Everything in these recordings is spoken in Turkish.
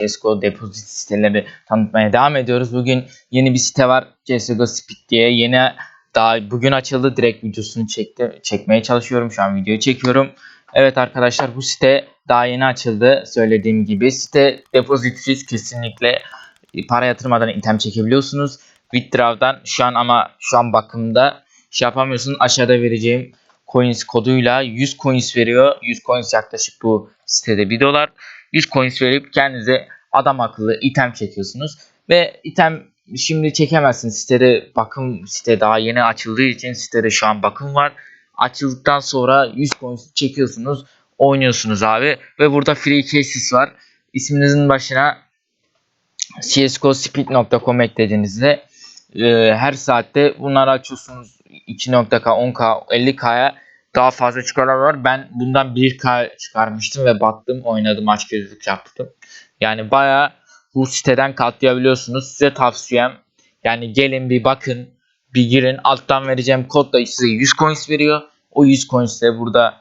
CSGO depozit siteleri tanıtmaya devam ediyoruz. Bugün yeni bir site var. CSGO Speed diye. Yeni daha bugün açıldı. Direkt videosunu çekti, çekmeye çalışıyorum. Şu an videoyu çekiyorum. Evet arkadaşlar bu site daha yeni açıldı. Söylediğim gibi site depozitsiz kesinlikle para yatırmadan item çekebiliyorsunuz. Withdraw'dan şu an ama şu an bakımda şey yapamıyorsun. Aşağıda vereceğim coins koduyla 100 coins veriyor. 100 coins yaklaşık bu sitede 1 dolar. 100 coins verip kendinize adam akıllı item çekiyorsunuz. Ve item şimdi çekemezsiniz. Sitede bakım site daha yeni açıldığı için sitede şu an bakım var. Açıldıktan sonra 100 coins çekiyorsunuz. Oynuyorsunuz abi. Ve burada free cases var. İsminizin başına csgospeed.com eklediğinizde e, her saatte bunları açıyorsunuz 2.k 10k 50k'ya daha fazla çıkarlar var. Ben bundan 1k çıkarmıştım ve battım oynadım aç gözlük yaptım. Yani baya bu siteden katlayabiliyorsunuz. Size tavsiyem yani gelin bir bakın bir girin alttan vereceğim kodla size 100 coins veriyor. O 100 coins ile burada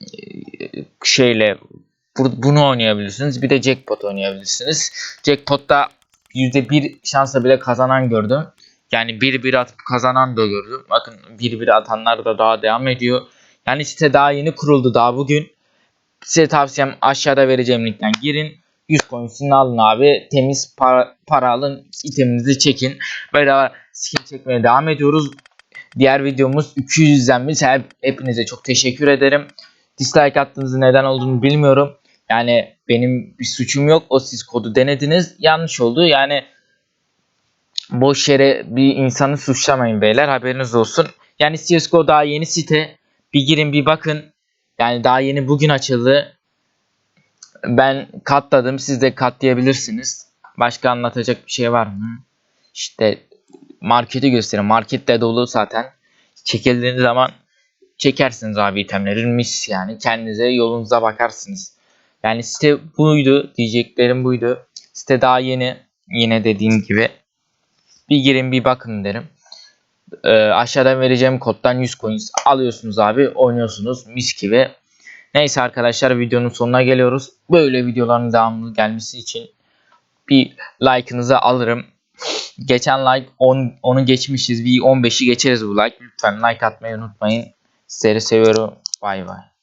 e, şeyle bu- bunu oynayabilirsiniz. Bir de jackpot oynayabilirsiniz. Jackpot'ta %1 şansla bile kazanan gördüm. Yani 1-1 atıp kazanan da gördüm. Bakın 1-1 atanlar da daha devam ediyor. Yani site daha yeni kuruldu daha bugün. Size tavsiyem aşağıda vereceğim linkten girin. 100 coins'ini alın abi. Temiz para, para alın. iteminizi çekin. Bedava skin çekmeye devam ediyoruz. Diğer videomuz 200 izlenmiş. Hep, hepinize çok teşekkür ederim. Dislike attığınızın neden olduğunu bilmiyorum. Yani benim bir suçum yok. O siz kodu denediniz. Yanlış oldu. Yani boş yere bir insanı suçlamayın beyler. Haberiniz olsun. Yani CSGO daha yeni site. Bir girin bir bakın. Yani daha yeni bugün açıldı. Ben katladım. Siz de katlayabilirsiniz. Başka anlatacak bir şey var mı? İşte marketi gösterin. Market de dolu zaten. Çekildiğiniz zaman çekersiniz abi itemleri. Mis yani. Kendinize yolunuza bakarsınız. Yani site buydu. Diyeceklerim buydu. Site daha yeni. Yine dediğim gibi. Bir girin bir bakın derim. Ee, aşağıdan vereceğim koddan 100 coins alıyorsunuz abi. Oynuyorsunuz mis gibi. Neyse arkadaşlar videonun sonuna geliyoruz. Böyle videoların devamlı gelmesi için bir like'ınızı alırım. Geçen like 10 onu geçmişiz. Bir 15'i geçeriz bu like. Lütfen like atmayı unutmayın. Sizleri seviyorum. Bay bay.